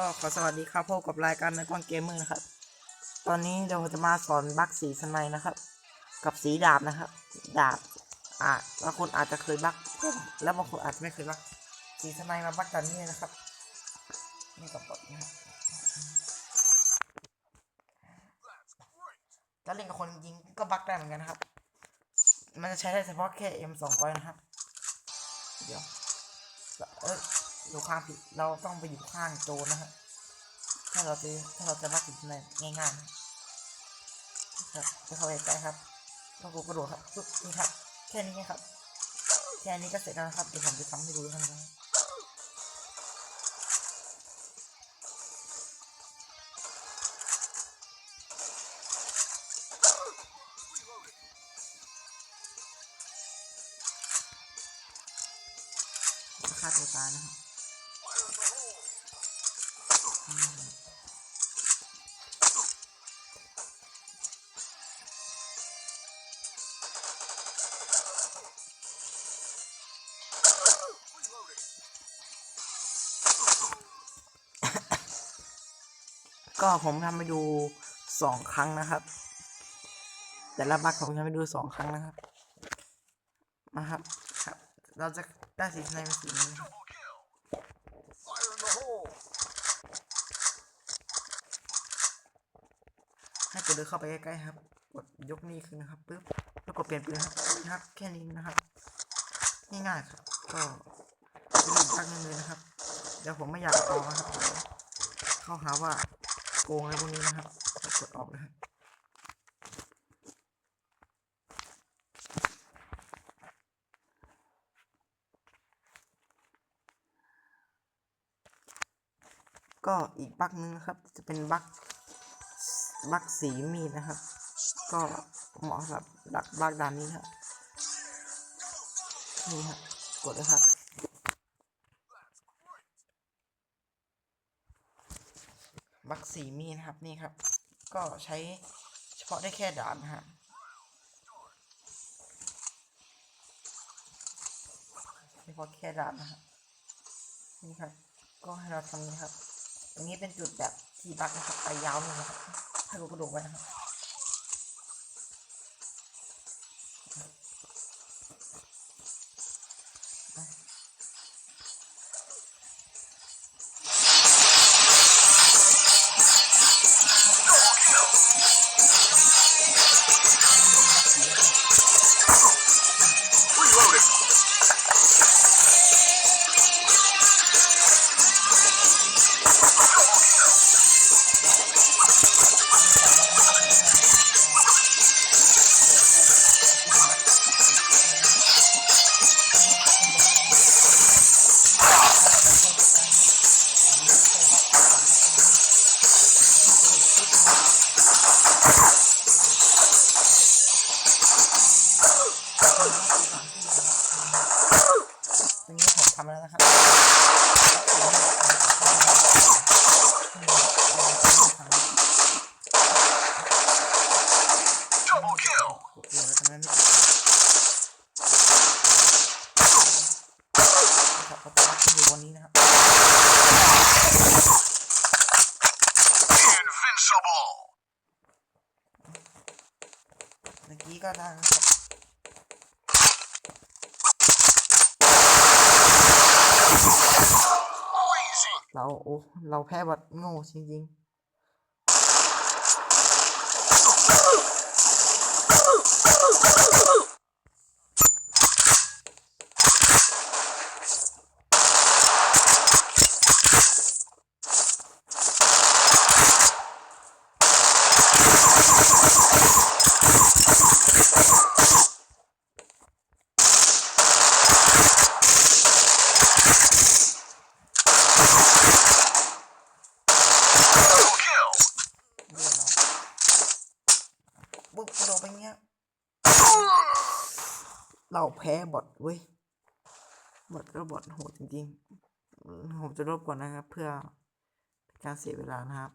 ก็ขอสวัสดีครับพบกับรายการในกล้องเกมเมอร์นะครับ ตอนนี้เราจะมาสอนบัคสีสไนด์นะครับ กับสีดาบนะครับ ดาบอะบางคนอาจจะเคยบัคแล้วบางคนอาจจะไม่เคยบัคสีสไนด์มาบัคกันนี่นะครับนี่กับบทนะครับถ้าเล่นกับคนยิงก็บัคได้เหมือนกันนะครับ มันจะใช้ได้เฉพาะแค่ M สองร้อยนะครับ เดี๋ยวเอ้ย อยู่ข้างผิดเราต้องไปอยู่ข้างโจรนะฮะถ้าเราจะถ้าเราจะรักผิดในง่ายๆครับจะเข้าไปใกล้ครับแล้วกูกระโดดครับปึ๊บนี่ครับ แค่นี้ครับ แค่นี้ก็เสร็จแล้วครับเดี๋ยวผมจะทำให้ดูนะครับฆ่าตัวตายนะครับ ก็ผมทำไปดูสองครั้งนะครับ แต่ละบัคผมทำไปดูสองครั้งนะครับมาครับครับ เราจะได้สีในเป็นสีนี้ให้กดเดินเข้าไปใกล้ๆครับ กดยกนี่ขึ้นนะครับปึ๊บแล้วกดเปลี่ยนปืนครับครับ แค่นี้นะครับ ง่ายๆครับ ก็ เป็นอีกพักหนึงเลยนะครับ เดี๋ยวผมไม่อยากต่อนะครับ เข้าหาว่าโกงอะไรพวกนี้นะครับกดออกเลยครับก็อีกบั๊กหนึงนะครับ จะเป็นบั๊กบั๊กสีมีดนะครับ ก็เหมาะสำหรับดักบั๊กด้านนี้ครับนี่ครับกดเลยครับ บักสีมีนะครับนี่ครับ ก็ใช้เฉพาะได้แค่ดาบนะฮะเฉพาะแค่ดาบนะฮะนี่ครับ ก็ให้เราทำนี้ครับตรงนี้เป็นจุดแบบที่บักนะครับไปยาวเลยนะครับให้เรากระโดดไว้นะครับ นะครับก็ต้องขึ้นอยู่บนนี้นะครับ Invincible! เมื่อกี้ก็ได้นะครับ Crazy! เราโอ้เราแพ้บัดโง่จริงๆ Double kill! เรียบร้อย ปุ๊บกระโดดไปเงี้ย เราแพ้บอทเว้ย บอทก็บอทโหดจริงๆ ผมจะรบกวนนะครับ เพื่อการเสียเวลานะครับ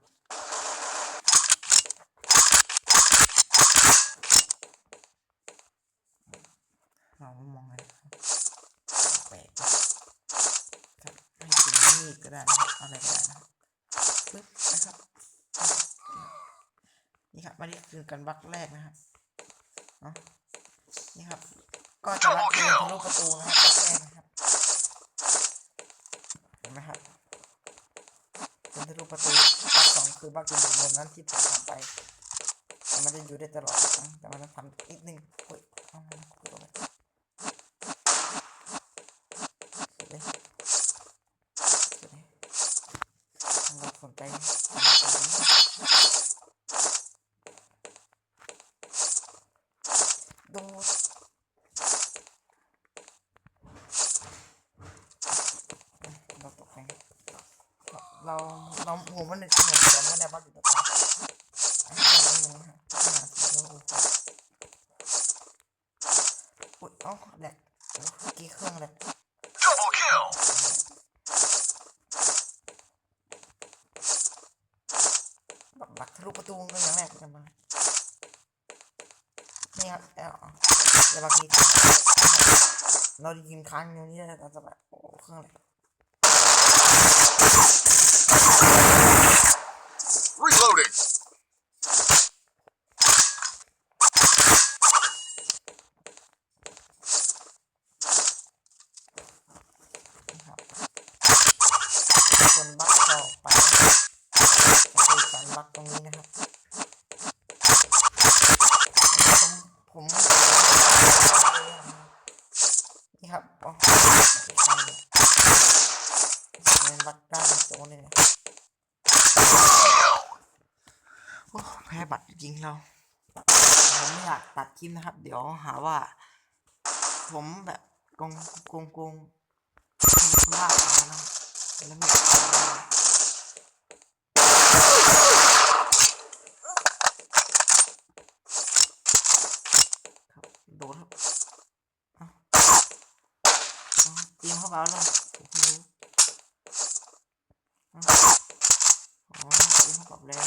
เรามองอะไรครับแปลกครับให้สีมี ดก็ได้อะไรก็ได้นะปึ๊บนะครับ นี่ครับอันนี้คือการบักแรกนะครับเนาะนี่ครับ ก็จะบักเดินทะลุประตูนะครับบักแรกนะครับเห็นไหมครับเดินทะลุประตูบักสองคือบักจนถึงบนนั้นที่ผมทำไปแต่มันจะอยู่ได้ตลอดนะแต่มันต้องทำนิดนึงโอ้ยเอามาคุยกันเลยสวยเลยสวยเลยทางเราสนใจทำตรงนี้ ดูเราตกแต่งเราเราโหมันในที่เหมือนกันไม่ได้บ้านอยู่ตรงกลางอันนี้เราไม่รู้ฮะขนาดสีแล้วโอ้โหอุ๊ยเอ้าแหลกเมื่อกี้เครื่องแหลก Double kill. บักบักทะลุประตูก็อย่างแรกกันมา นี่ครับเออเดี๋ยวบักนี้เราได้ยินค้างอยู่นี่เราจะแบบโอ้เครื่องแหลก Reloading. นะครับส่วนบักต่อไปก็คือการบักตรงนี้นะครับผมผมนี่ครับอ๋ออีกครั้งหนึ่งเป็นบักด้านโจนี่นะโอ้แพ้ บัตรจริงเรา ผมไม่อยากตัดคลิปนะครับ เดี๋ยวหาว่า ผมแบบโกงโกงโกงมีคุณภาพของมันะครับแล้วมีคุณภาพครับโดนครับเอาเอาตีมเข้าไปแล้วผมเพิ่งรู้เอาอ๋อตีมเข้าไปแล้ว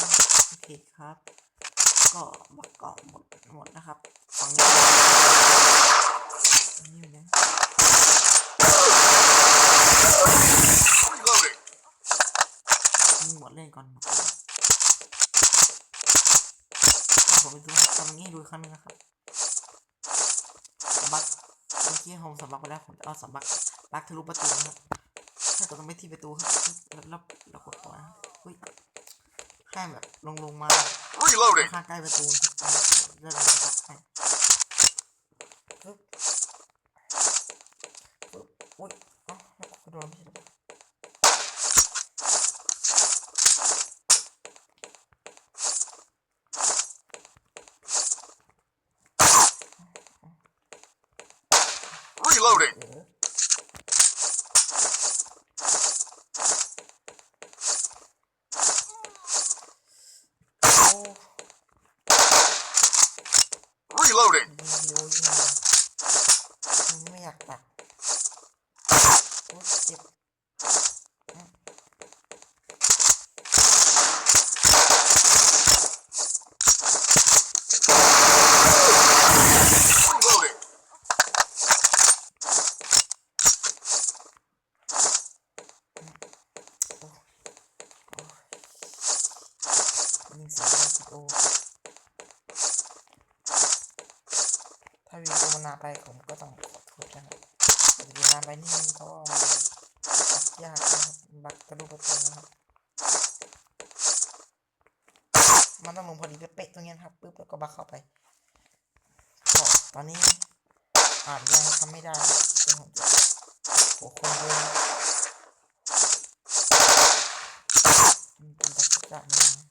โอเคครับ ก็บักเกาะหมดหมดนะครับฝั่งนี้นี่อยู่นะหมดเล่นก่อนผมไปดูทำงนี้ดูครั้งนึงนะครับสำบักเมื่อกี้ผมสำบักไปแล้วผมจะเอาสำบักลักทะลุประตูนะครับถ้าเกิดต้องไปที่ประตูครับแล้วแล้วแล้วกดตัวนะอุ้ย ให้แบบลงลงมา Reloading. ข้างใกล้ประตูครับเลื่อนลงมาให้ปึ๊บปึ๊บอุ้ยเอ้าแล้วกูโดนไม่ใช่เหรอ Reloading. เออโอ้ Reloading. ยิงเร็วยิงเร็วมึงไม่อยากตัดโอ้เจ็บอืม Reloading. ยิงเสียงห้าสิบโอีโอมันนานไปผมก็ต้องขอโทษนะครับอาจจะนานไปนิดนึงเพราะว่ามันบักยากนะครับบักกระดูกประตูนะครับมันต้องลงพอดีเป๊ะๆตรงนี้นครับปุ๊บแล้วก็บักเข้าไปก็ตอนนี้อาจยังทำไม่ได้เดี๋ยวผมจะโอ้คนเดินมันเป็นบักจัดนี่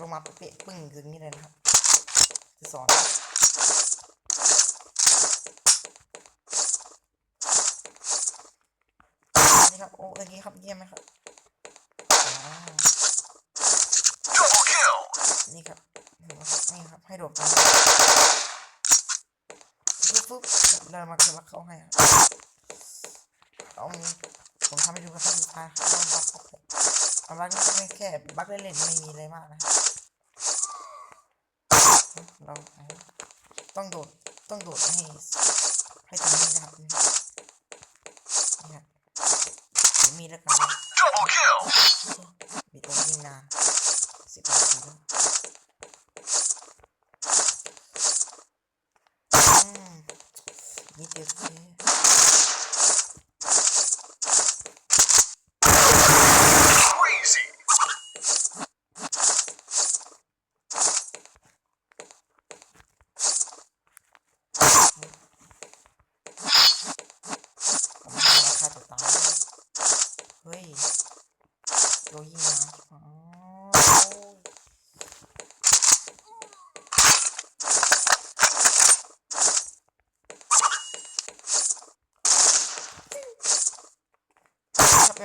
ลงมาเป๊ะปึ้งถึงนี่เลยนะครับ จะสอน นี่ครับ โอ้เมื่อกี้ครับเยี่ยมไหมครับ นี่ครับนี่ครับ ให้โดดไปปุ๊บปุ๊บแล้วเรามาจะมาเข้าให้ครับเอาผมทำให้ดูกระทั่งสุดท้ายครับว่าบั๊กครับผมเอาบักก็ไม่แค่บั๊กเล่นๆไม่มีอะไรมากนะครับ เราต้องโดดต้องโดดให้ให้ถึงนี่นะครับนี่ครับถึงมีแล้วกันมีตัวยิงนานสิบนาทีแล้วนี่เดียวเท่ Crazy. ผมไม่มาฆ่าตัวตายด้วยเฮ้ยโดนยิงมาอ๋อ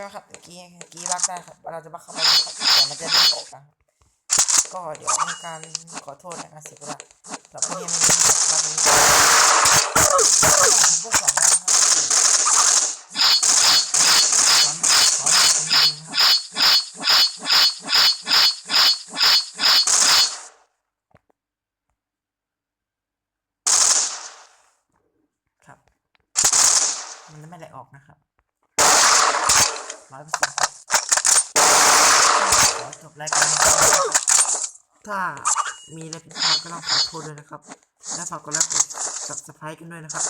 ครับไปครับเมื่อกี้เมื่อกี้บักได้ครับ เราจะบักเข้าไปนะครับแต่มันจะเด้งออกนะครับก็เดี๋ยวมีการขอโทษในการเสียเวลาสำหรับที่ไม่ได้บักนี้ผมก็สอนแล้วนะครับสอนสอนคนเองนะครับครับ มันไม่ได้ออกนะครับ ร้อยเปอร์เซ็นต์ขอจบรายการนะครับถ้ามีอะไรผิดพลาดก็ต้องขอโทษด้วยนะครับ และฝากกดไลค์กดซับสไครต์กันด้วยนะครับ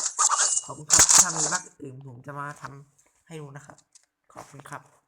ขอบคุณครับถ้ามีบั๊กอื่นผมจะมาทำให้ดูนะครับ ขอบคุณครับ